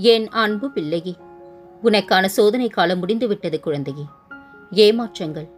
என் அன்பு பிள்ளையே? உனக்கான சோதனை காலம் முடிந்துவிட்டது குழந்தையே. ஏமாற்றங்கள்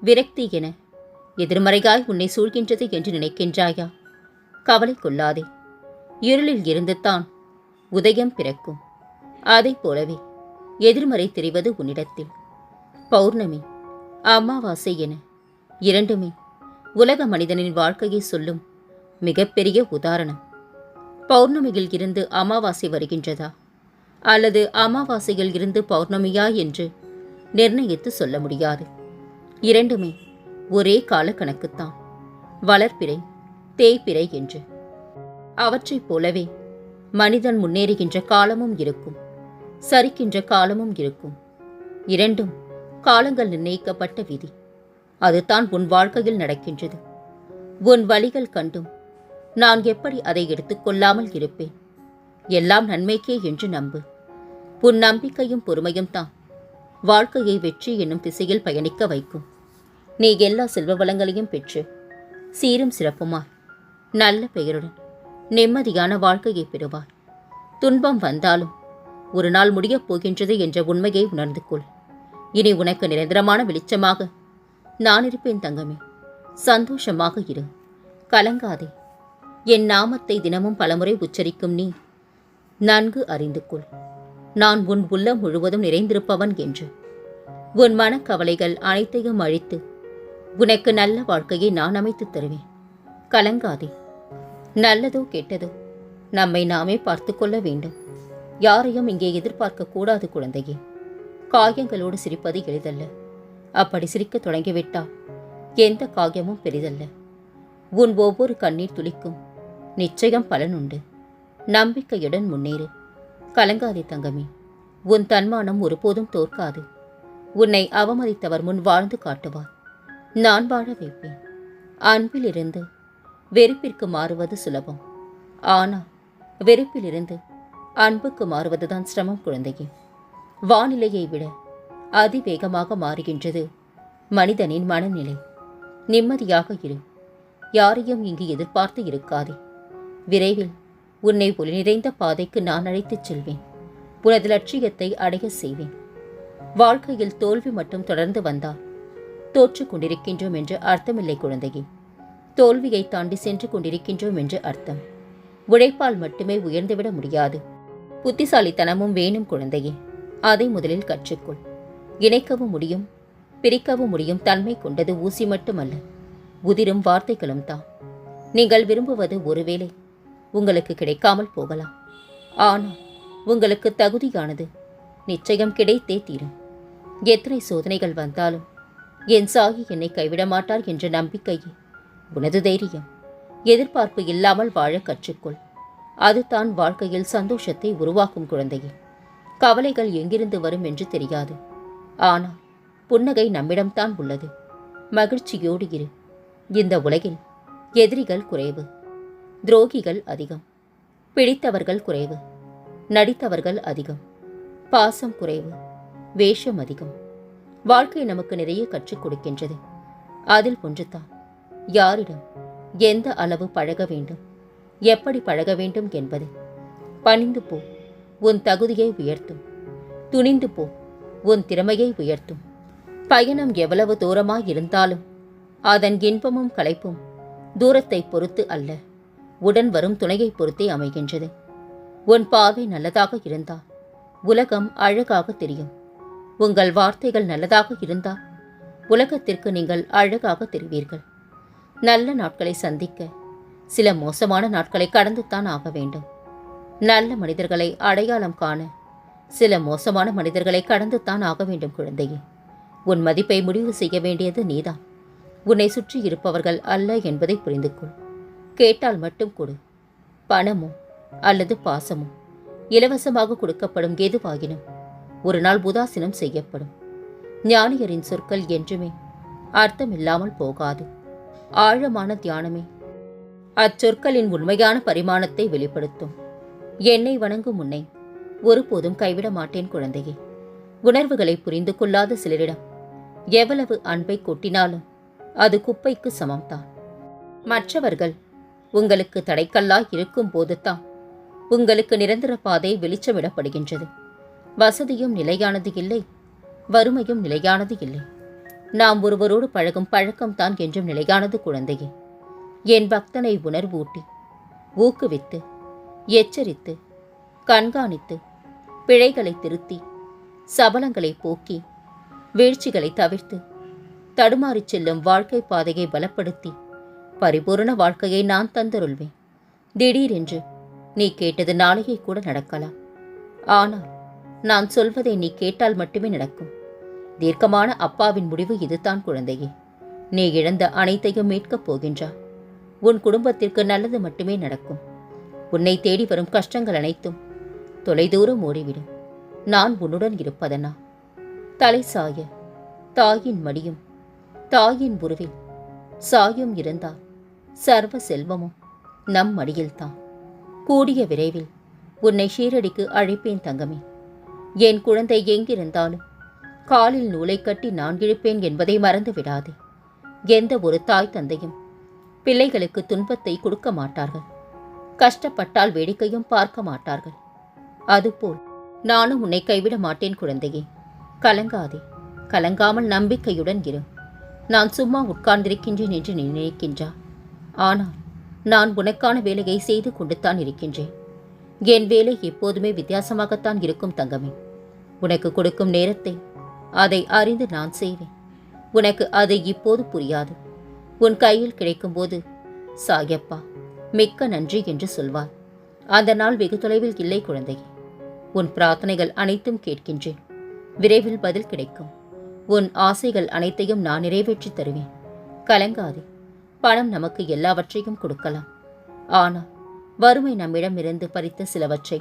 விரக்தி என எதிர்மறையாய் உன்னை சூழ்கின்றது என்று நினைக்கின்றாயா? கவலை கொள்ளாதே. இருளில் இருந்து தான் உதயம் பிறக்கும். அதைப் போலவே எதிர்மறை தெரிவது உன்னிடத்தில். பௌர்ணமி அமாவாசை என இரண்டுமே உலக மனிதனின் வாழ்க்கையை சொல்லும் மிகப்பெரிய உதாரணம். பௌர்ணமியில் இருந்து அமாவாசை வருகின்றதா? அல்லது அமாவாசையில் இருந்து பௌர்ணமியா என்று நிர்ணயித்து சொல்ல முடியாது. இரண்டுமே ஒரே காலக்கணக்குத்தான். வளர்ப்பிறை தேய்பிறை என்று. அவற்றைப் போலவே மனிதன் முன்னேறுகின்ற காலமும் இருக்கும் சரிக்கின்ற காலமும் இருக்கும். இரண்டும் காலங்கள் நிர்ணயிக்கப்பட்ட விதி. அதுதான் உன் வாழ்க்கையில் நடக்கின்றது. உன் வழிகள் கண்டும் நான் எப்படி அதை எடுத்துக்கொள்ளாமல் இருப்பேன்? எல்லாம் நன்மைக்கே என்று நம்பு. உன் நம்பிக்கையும் பொறுமையும் தான். வாழ்க்கையை வெற்றி என்னும் திசையில் பயணிக்க வைக்கும். நீ எல்லா செல்வ வளங்களையும் பெற்று சீரும் சிறப்புமாய் நல்ல பெயருடன் நிம்மதியான வாழ்க்கையை பெறுவாய். துன்பம் வந்தாலும் ஒரு நாள் முடியப் போகின்றது என்ற உண்மையை உணர்ந்து கொள். இனி உனக்கு நிரந்தரமான வெளிச்சமாக நான் இருப்பேன் தங்கமே. சந்தோஷமாக இரு. கலங்காதே. என் நாமத்தை தினமும் பலமுறை உச்சரிக்கும் நீ நன்கு அறிந்து கொள். நான் உன் உள்ளம் முழுவதும் நிறைந்திருப்பவன் என்று. உன் மனக்கவலைகள் அனைத்தையும் அழித்து உனக்கு நல்ல வாழ்க்கையை நான் அமைத்துத் தருவேன். கலங்காதே. நல்லதோ கெட்டதோ நம்மை நாமே பார்த்து கொள்ள வேண்டும். யாரையும் இங்கே எதிர்பார்க்க கூடாது குழந்தையே. காயங்களோடு சிரிப்பது எளிதல்ல. அப்படி சிரிக்கத் தொடங்கிவிட்டால் எந்த காயமும் பெரிதல்ல. உன் ஒவ்வொரு கண்ணீர் துளிக்கும் நிச்சயம் பலனுண்டு. நம்பிக்கையுடன் முன்னேறு. கலங்காதே தங்கமே. உன் தன்மானம் ஒருபோதும் தோற்காது. உன்னை அவமதித்தவர் முன் வாழ்ந்து காட்டுவார். நான் வாழ வைப்பேன். அன்பிலிருந்து வெறுப்பிற்கு மாறுவது சுலபம். ஆனால் வெறுப்பிலிருந்து அன்புக்கு மாறுவதுதான் சிரமம் குழந்தையே. வானிலையை விட அதிவேகமாக மாறுகின்றது மனிதனின் மனநிலை. நிம்மதியாக இரு. யாரையும் இங்கு எதிர்பார்த்து இருக்காதே. விரைவில் உன்னை ஒளி நிறைந்த பாதைக்கு நான் அழைத்துச் செல்வேன். உனது லட்சியத்தை அடைய செய்வேன். வாழ்க்கையில் தோல்வி மட்டும் தொடர்ந்து வந்தால் தோற்று கொண்டிருக்கின்றோம் என்று அர்த்தமில்லை குழந்தையே. தோல்வியை தாண்டி சென்று கொண்டிருக்கின்றோம் என்று அர்த்தம். உழைப்பால் மட்டுமே உயர்ந்துவிட முடியாது. புத்திசாலித்தனமும் வேணும் குழந்தையே. அதை முதலில் கற்றுக்கொள். இணைக்கவும் முடியும் பிரிக்கவும் முடியும் தன்மை கொண்டது ஊசி மட்டுமல்ல. உதிரும் வார்த்தைகளும் தான். நீங்கள் விரும்புவது ஒருவேளை உங்களுக்கு கிடைக்காமல் போகலாம். ஆனால் உங்களுக்கு தகுதியானது நிச்சயம் கிடைத்தே தீரும். எத்தனை சோதனைகள் வந்தாலும் என் சாகி என்னை கைவிட மாட்டார் என்ற நம்பிக்கையே. உனது தைரியம் எதிர்பார்ப்பு இல்லாமல் வாழ கற்றுக்கொள். அதுதான் வாழ்க்கையில் சந்தோஷத்தை உருவாக்கும் குழந்தையே. கவலைகள் எங்கிருந்து வரும் என்று தெரியாது. ஆனால் புன்னகை நம்மிடம்தான் உள்ளது. மகிழ்ச்சியோடு இரு. இந்த உலகில் எதிரிகள் குறைவு. துரோகிகள் அதிகம். பிடித்தவர்கள் குறைவு. நடித்தவர்கள் அதிகம். பாசம் குறைவு. வேஷம் அதிகம். வாழ்க்கை நமக்கு நிறைய கற்றுக் கொடுக்கின்றது. அதில் ஒன்றுதான். யாரிடம் எந்த அளவு பழக வேண்டும்? எப்படி பழக வேண்டும் என்பது. பணிந்து போ. உன் தகுதியை உயர்த்தும். துணிந்து போ. உன் திறமையை உயர்த்தும். பயணம் எவ்வளவு தூரமாக இருந்தாலும் அதன் இன்பமும் களைப்பும் தூரத்தை பொறுத்து அல்ல. உடன் வரும் துணையை பொறுத்தே அமைகின்றது. உன் பாவை நல்லதாக இருந்தால் உலகம் அழகாக தெரியும். உங்கள் வார்த்தைகள் நல்லதாக இருந்தால் உலகத்திற்கு நீங்கள் அழகாக தெரிவீர்கள். நல்ல நாட்களை சந்திக்க சில மோசமான நாட்களை கடந்துத்தான் ஆக வேண்டும். நல்ல மனிதர்களை அடையாளம் காண சில மோசமான மனிதர்களை கடந்துத்தான் ஆக வேண்டும் குழந்தையே. உன் மதிப்பை முடிவு செய்ய வேண்டியது நீதான். உன்னை சுற்றி இருப்பவர்கள் அல்ல என்பதை புரிந்து கொள் கேட்டால் மட்டும் கொடு. பணமோ அல்லது பாசமோ இலவசமாக கொடுக்கப்படும் எதுவாகினும் ஒரு நாள் உதாசீனம் செய்யப்படும். ஞானியரின் சொற்கள் என்றுமே அர்த்தமில்லாமல் போகாது. ஆழமான தியானமே அச்சொற்களின் உண்மையான பரிமாணத்தை வெளிப்படுத்தும். என்னை வணங்கும் உன்னை ஒருபோதும் கைவிட மாட்டேன் குழந்தையே. உணர்வுகளை புரிந்து கொள்ளாத சிலரிடம் எவ்வளவு அன்பை கொட்டினாலும் அது குப்பைக்கு சமம்தான். மற்றவர்கள் உங்களுக்கு தடைக்கல்லாய் இருக்கும் போதுதான் உங்களுக்கு நிரந்தர பாதை வெளிச்சமிடப்படுகின்றது. வசதியும் நிலையானது இல்லை. வறுமையும் நிலையானது இல்லை. நாம் ஒருவரோடு பழகும் பழக்கம்தான் என்றும் நிலையானது குழந்தையே. என் பக்தனை உணர்வூட்டி ஊக்குவித்து எச்சரித்து கண்காணித்து பிழைகளை திருத்தி சபலங்களை போக்கி வீழ்ச்சிகளை தவிர்த்து தடுமாறிச் செல்லும் வாழ்க்கை பாதையை பலப்படுத்தி பரிபூரண வாழ்க்கையை நான் தந்தருள்வேன். திடீரென்று நீ கேட்டது நாளையே கூட நடக்கலாம். ஆனால் நான் சொல்வதை நீ கேட்டால் மட்டுமே நடக்கும். தீர்க்கமான அப்பாவின் முடிவு இதுதான் குழந்தையே. நீ இழந்த அனைத்தையும் மீட்கப் போகின்றாய் உன் குடும்பத்திற்கு நல்லது மட்டுமே நடக்கும். உன்னை தேடி வரும் கஷ்டங்கள் அனைத்தும் தொலைதூரம் ஓடிவிடும். நான் உன்னுடன் இருப்பதனா? தலை சாய தாயின் மடியும் தாயின் உருவில் சாயும் இருந்தால் சர்வ செல்வமும் நம் மடியில்தான். கூடிய விரைவில் உன்னை ஷீரடிக்கு அழைப்பேன் தங்கமே. என் குழந்தை எங்கிருந்தாலும் காலில் நூலை கட்டி நான் இழுப்பேன் என்பதை மறந்து விடாதே. எந்த ஒரு தாய் தந்தையும் பிள்ளைகளுக்கு துன்பத்தை கொடுக்க மாட்டார்கள். கஷ்டப்பட்டால் வேடிக்கையும் பார்க்க மாட்டார்கள். அதுபோல் நானும் உன்னை கைவிட மாட்டேன் குழந்தையே. கலங்காதே. கலங்காமல் நம்பிக்கையுடன் இரு. நான் சும்மா உட்கார்ந்திருக்கின்றேன் என்று நீ நினைக்கின்றா? ஆனால் நான் உனக்கான வேலையை செய்து கொண்டுத்தான் இருக்கின்றேன். என் வேலை எப்போதுமே வித்தியாசமாகத்தான் இருக்கும் தங்கமே. உனக்கு கொடுக்கும் நேரத்தை அதை அறிந்து நான் செய்வேன். உனக்கு அது இப்போது புரியாது. உன் கையில் கிடைக்கும்போது சாயப்பா மிக்க நன்றி என்று சொல்வார். அந்த நாள் வெகு தொலைவில் இல்லை குழந்தையே. உன் பிரார்த்தனைகள் அனைத்தும் கேட்கின்றேன். விரைவில் பதில் கிடைக்கும். உன் ஆசைகள் அனைத்தையும் நான் நிறைவேற்றித் தருவேன். கலங்காதே. பணம் நமக்கு எல்லாவற்றையும் கொடுக்கலாம். ஆனால் வறுமை நம்மிடம் இருந்து பறித்த சிலவற்றை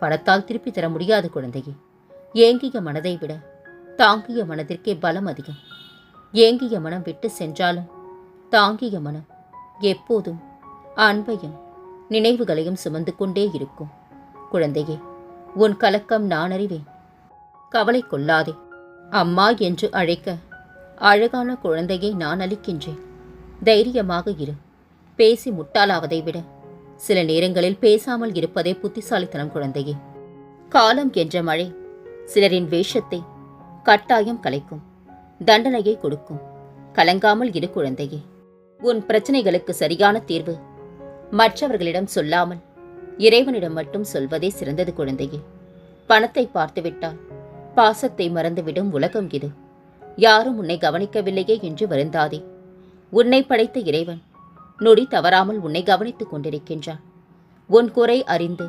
பணத்தால் திருப்பி தர முடியாது குழந்தையே. ஏங்கிய மனதை விட தாங்கிய மனதிற்கே பலம் அதிகம். ஏங்கிய மனம் விட்டு சென்றாலும் தாங்கிய மனம் எப்போதும் அன்பையும் நினைவுகளையும் சுமந்து கொண்டே இருக்கும். குழந்தையே உன் கலக்கம் நான் அறிவேன். கவலை கொள்ளாதே. அம்மா என்று அழைக்க அழகான குழந்தையை நான் அளிக்கின்றேன். தைரியமாக இரு. பேசி முட்டாளாவதை விட. சில நேரங்களில் பேசாமல் இருப்பதே புத்திசாலித்தனம் குழந்தையே. காலம் என்ற மழை சிலரின் வேஷத்தை கட்டாயம் கலைக்கும். தண்டனையை கொடுக்கும். கலங்காமல் இரு குழந்தையே. உன் பிரச்சனைகளுக்கு சரியான தீர்வு மற்றவர்களிடம் சொல்லாமல் இறைவனிடம் மட்டும் சொல்வதே சிறந்தது குழந்தையே. பணத்தை பார்த்துவிட்டால் பாசத்தை மறந்துவிடும் உலகம் இது. யாரும் உன்னை கவனிக்கவில்லையே என்று வருந்தாதே. உன்னை படைத்த இறைவன். நொடி தவறாமல் உன்னை கவனித்துக் கொண்டிருக்கின்றான். உன் குறை அறிந்து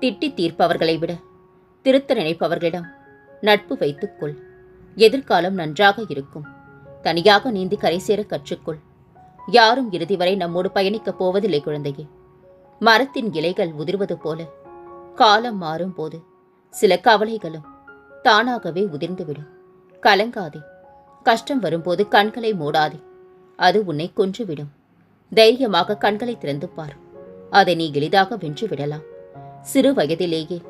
திட்டி தீர்ப்பவர்களை விட திருத்த நினைப்பவர்களிடம் நட்பு வைத்துக்கொள் எதிர்காலம் நன்றாக இருக்கும். தனியாக நீந்தி கரை சேர கற்றுக்கொள். யாரும் இறுதி வரை நம்மோடு பயணிக்கப் போவதில்லை குழந்தையே. மரத்தின் இலைகள் உதிர்வது போல காலம் மாறும் போது சில கவலைகளும் தானாகவே உதிர்ந்துவிடும். கலங்காதே. கஷ்டம் வரும்போது கண்களை மூடாதே. அது உன்னை கொன்றுவிடும். தைரியமாக கண்களை திறந்து பார். அதை நீ எளிதாக வென்று விடலாம். சிறு வயதிலேயே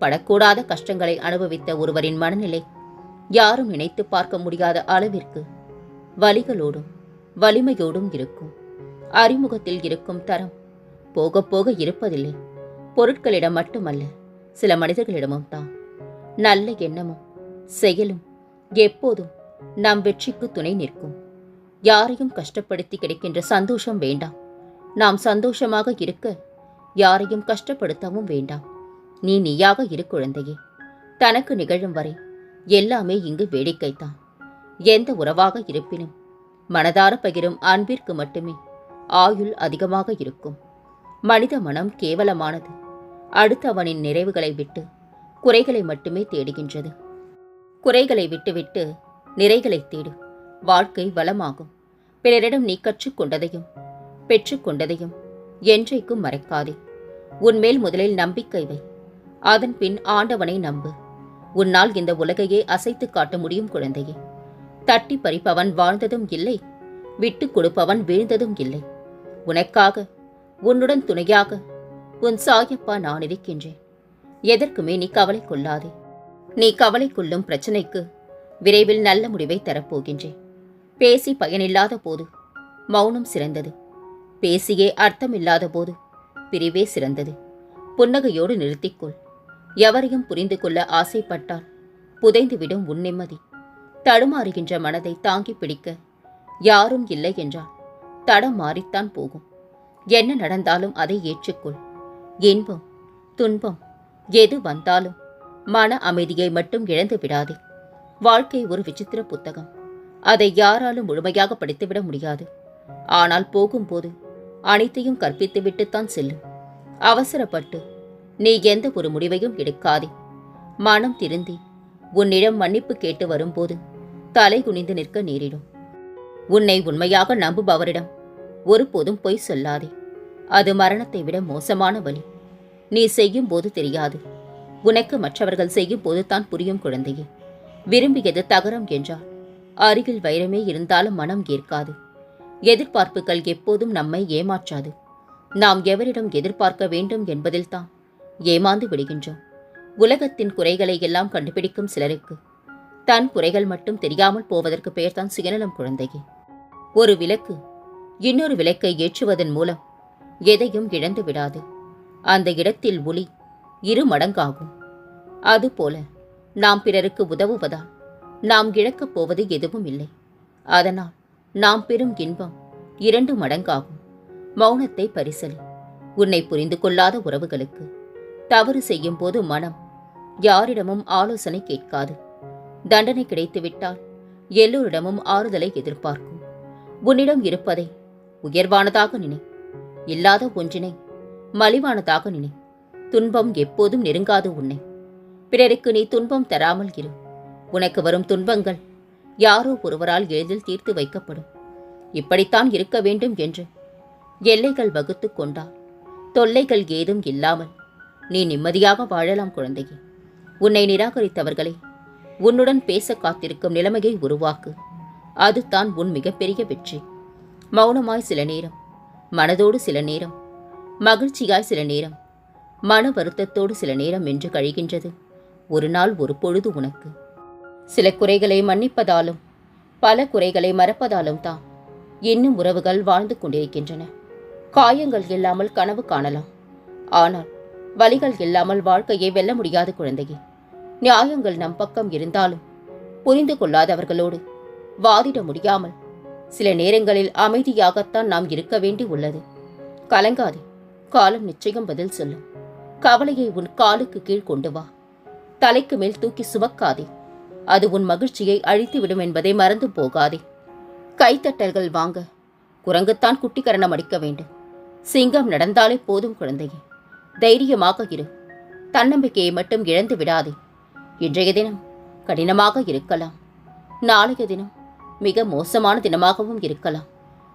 படக்கூடாத கஷ்டங்களை அனுபவித்த ஒருவரின் மனநிலை யாரும் நினைத்து பார்க்க முடியாத அளவிற்கு வலிகளோடும் வலிமையோடும் இருக்கும். அறிமுகத்தில் இருக்கும் தரம் போக போக இருப்பதில்லை. பொருட்களிடம் மட்டுமல்ல சில மனிதர்களிடமும் தான். நல்ல எண்ணமும் செயலும் எப்போதும் நம் வெற்றிக்கு துணை நிற்கும். யாரையும் கஷ்டப்படுத்தி கிடைக்கின்ற சந்தோஷம் வேண்டாம். நாம் சந்தோஷமாக இருக்க யாரையும் கஷ்டப்படுத்தவும் வேண்டாம். நீ நீயாக இரு குழந்தையே. தனக்கு நிகழும் வரை எல்லாமே இங்கு வேடிக்கைத்தான் எந்த உறவாக இருப்பினும் மனதார பகிரும் அன்பிற்கு மட்டுமே ஆயுள் அதிகமாக இருக்கும். மனித மனம் கேவலமானது அடுத்தவனின் நிறைவுகளை விட்டு குறைகளை மட்டுமே தேடுகின்றது. குறைகளை விட்டுவிட்டு நிறைகளை தேடு. வாழ்க்கை வளமாகும். பிறரிடம் நீ கற்றுக்கொண்டதையும் பெற்றுக்கொண்டதையும் என்றைக்கும் மறைக்காதே. உன்மேல் முதலில் நம்பிக்கை வை. அதன் பின் ஆண்டவனை நம்பு. உன்னால் இந்த உலகையே அசைத்து காட்ட முடியும் குழந்தையே. தட்டி பறிப்பவன் வாழ்ந்ததும் இல்லை விட்டுக் கொடுப்பவன் வீழ்ந்ததும் இல்லை. உனக்காக உன்னுடன் துணையாக உன் சாயப்பா நான் இருக்கின்றேன். எதற்குமே நீ கவலை கொள்ளாதே. நீ கவலை கொள்ளும் பிரச்சனைக்கு விரைவில் நல்ல முடிவை தரப்போகின்றேன். பேசி பயனில்லாத போது. மௌனம் சிறந்தது. பேசியே அர்த்தமில்லாத போது. பிரிவே சிறந்தது. புன்னகையோடு நிறுத்திக்கொள். எவரையும் புரிந்து கொள்ள ஆசைப்பட்டால் புதைந்துவிடும் உன் நிம்மதி. தடுமாறுகின்ற மனதை தாங்கி பிடிக்க யாரும் இல்லை என்றால் தடம் மாறித்தான் போகும். என்ன நடந்தாலும் அதை ஏற்றுக்கொள். இன்பம் துன்பம் எது வந்தாலும் மன அமைதியை மட்டும் இழந்து விடாதே வாழ்க்கை ஒரு விசித்திர புத்தகம். அதை யாராலும் முழுமையாக படித்துவிட முடியாது. ஆனால் போகும்போது அனைத்தையும் கற்பித்துவிட்டுத்தான் செல்லும். அவசரப்பட்டு நீ எந்த ஒரு முடிவையும் எடுக்காதே. மனம் திருந்தி உன்னிடம் மன்னிப்பு கேட்டு வரும்போது தலை குனிந்து நிற்க நேரிடும். உன்னை உண்மையாக நம்புபவரிடம் ஒருபோதும் பொய் சொல்லாதே. அது மரணத்தை விட மோசமான வழி. நீ செய்யும் போது தெரியாது. உனக்கு மற்றவர்கள் செய்யும் போது தான் புரியும் குழந்தையே. விரும்பியது தகரம் என்றால் அருகில் வைரமே இருந்தாலும் மனம் ஏற்காது. எதிர்பார்ப்புகள் எப்போதும் நம்மை ஏமாற்றாது. நாம் எவரிடம் எதிர்பார்க்க வேண்டும் என்பதில்தான் ஏமாந்து விடுகின்றோம். உலகத்தின் குறைகளை எல்லாம் கண்டுபிடிக்கும் சிலருக்கு. தன் குறைகள் மட்டும் தெரியாமல் போவதற்கு பெயர்தான் சுயநலம் குழந்தையே. ஒரு விளக்கு இன்னொரு விளக்கை ஏற்றுவதன் மூலம் எதையும் இழந்து விடாது. அந்த இடத்தில் ஒளி இரு மடங்காகும். அதுபோல நாம் பிறருக்கு உதவுவதால் நாம் இழக்கப் போவது எதுவும் இல்லை. அதனால் நாம் பெறும் இன்பம் இரண்டு மடங்காகும். மௌனத்தை பரிசலி. உன்னை புரிந்து கொள்ளாத உறவுகளுக்கு தவறு செய்யும் போது மனம் யாரிடமும் ஆலோசனை கேட்காது. தண்டனை கிடைத்துவிட்டால் எல்லோரிடமும் ஆறுதலை எதிர்பார்க்கும். உன்னிடம் இருப்பதை உயர்வானதாக நினை. இல்லாத ஒன்றினை மலிவானதாக நினை. துன்பம் எப்போதும் நெருங்காது உன்னை. பிறருக்கு நீ துன்பம் தராமல் இரு. உனக்கு வரும் துன்பங்கள் யாரோ ஒருவரால் எளிதில் தீர்த்து வைக்கப்படும். இப்படித்தான் இருக்க வேண்டும் என்று எல்லைகள் வகுத்து கொண்டால் தொல்லைகள் ஏதும் இல்லாமல் நீ நிம்மதியாக வாழலாம் குழந்தையே. உன்னை நிராகரித்தவர்களை உன்னுடன் பேச காத்திருக்கும் நிலைமையை உருவாக்கு. அதுதான் உன் மிகப்பெரிய வெற்றி. மௌனமாய் சில நேரம் மனதோடு சில நேரம் மகிழ்ச்சியாய் சில நேரம் மன வருத்தத்தோடு சில நேரம் என்று கழிகின்றது. ஒரு நாள் ஒரு பொழுது உனக்கு. சில குறைகளை மன்னிப்பதாலும் பல குறைகளை மறப்பதாலும் தான் இன்னும் உறவுகள் வாழ்ந்து கொண்டிருக்கின்றன. காயங்கள் இல்லாமல் கனவு காணலாம். ஆனால் வலிகள் இல்லாமல் வாழ்க்கையை வெல்ல முடியாத குழந்தையே நியாயங்கள் நம் பக்கம் இருந்தாலும் புரிந்து கொள்ளாதவர்களோடு வாதிட முடியாமல் சில நேரங்களில் அமைதியாகத்தான் நாம் இருக்க வேண்டி உள்ளது. கலங்காதே காலம் நிச்சயம் பதில் சொல்லும். கவலையை உன் காலுக்கு கீழ் கொண்டு வா. தலைக்கு மேல் தூக்கி சுமக்காதே. அது உன் மகிழ்ச்சியை அழித்துவிடும் என்பதை மறந்து போகாதே. கைத்தட்டல்கள் வாங்க குரங்குத்தான் குட்டிக்கரணம் அடிக்க வேண்டும். சிங்கம் நடந்தாலே போதும் குழந்தையே. தைரியமாக இரு. தன்னம்பிக்கையை மட்டும் இழந்து விடாதே. இன்றைய தினம் கடினமாக இருக்கலாம். நாளைய தினம் மிக மோசமான தினமாகவும் இருக்கலாம்.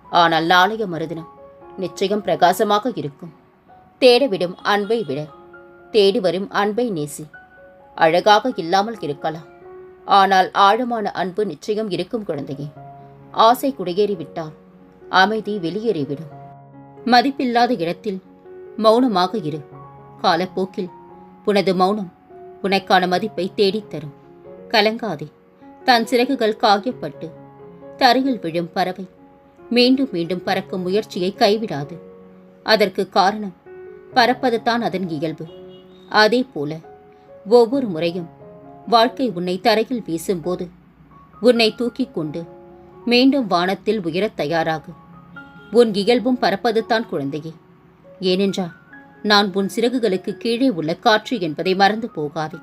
ஆனால் நாளைய மறுதினம் நிச்சயம் பிரகாசமாக இருக்கும். தேடவிடும் அன்பை விட தேடி வரும் அன்பை நேசி. அழகாக இல்லாமல் இருக்கலாம். ஆனால் ஆழமான அன்பு நிச்சயம் இருக்கும் குழந்தையே. ஆசை குடியேறிவிட்டால் அமைதி வெளியேறிவிடும். மதிப்பில்லாத இடத்தில் மௌனமாக இரு. காலப்போக்கில் உனது மௌனம் உனக்கான மதிப்பை தேடித்தரும். கலங்காதே. தன் சிறகுகள் காயப்பட்டு தரையில் விழும் பறவை மீண்டும் மீண்டும் பறக்கும் முயற்சியை கைவிடாது. அதற்கு காரணம் பறப்பதுதான் அதன் இயல்பு. அதே போல ஒவ்வொரு முறையும் வாழ்க்கை உன்னை தரையில் வீசும்போது உன்னை தூக்கிக் கொண்டு மீண்டும் வானத்தில் உயரத் தயாராகும் உன் இயல்பும் பறப்பது தான் குழந்தையே. ஏனென்றால் நான் உன் சிறகுகளுக்கு கீழே உள்ள காற்று என்பதை மறந்து போகாதே.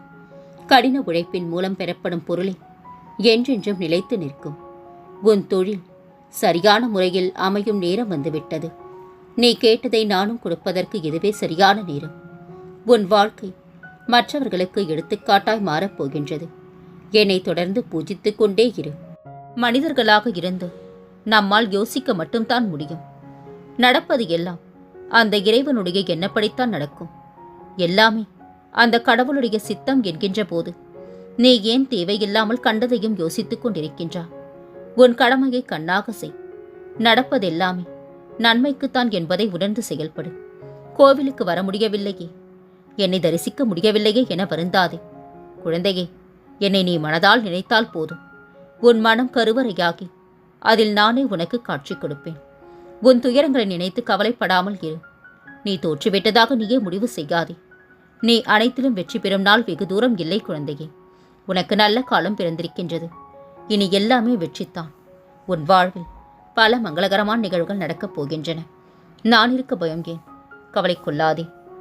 கடின உழைப்பின் மூலம் பெறப்படும் பொருளை என்றென்றும் நிலைத்து நிற்கும். உன் தொழில் சரியான முறையில் அமையும் நேரம் வந்துவிட்டது. நீ கேட்டதை நானும் கொடுப்பதற்கு இதுவே சரியான நேரம். உன் வாழ்க்கை மற்றவர்களுக்கு எடுத்துக்காட்டாய் மாறப்போகின்றது. என்னை தொடர்ந்து பூஜித்துக் கொண்டே இரு. மனிதர்களாக இருந்து நம்மால் யோசிக்க மட்டும்தான் முடியும். நடப்பது எல்லாம் அந்த இறைவனுடைய எண்ணப்படித்தான் நடக்கும். எல்லாமே அந்த கடவுளுடைய சித்தம் என்கின்ற போது நீ ஏன் தேவையில்லாமல் கண்டதையும் யோசித்துக் கொண்டிருக்கின்றா உன் கடமையை கண்ணாக செய். நடப்பதெல்லாமே நன்மைக்குத்தான் என்பதை உணர்ந்து செயல்படு. கோவிலுக்கு வர முடியவில்லையே. என்னை தரிசிக்க முடியவில்லையே என வருந்தாதே. குழந்தையே என்னை நீ மனதால் நினைத்தால் போதும். உன் மனம் கருவறையாகி அதில் நானே உனக்கு காட்சி கொடுப்பேன். உன் துயரங்களை நினைத்து கவலைப்படாமல் இரு. நீ தோற்றுவிட்டதாக நீயே முடிவு செய்யாதே. நீ அனைத்திலும் வெற்றி பெறும் நாள் வெகு தூரம் இல்லை குழந்தையே. உனக்கு நல்ல காலம் பிறந்திருக்கின்றது. இனி எல்லாமே வெற்றித்தான். உன் வாழ்வில் பல மங்களகரமான நிகழ்வுகள் நடக்கப் போகின்றன. நான் இருக்க பயம் ஏன் கவலை கொள்ளாதே.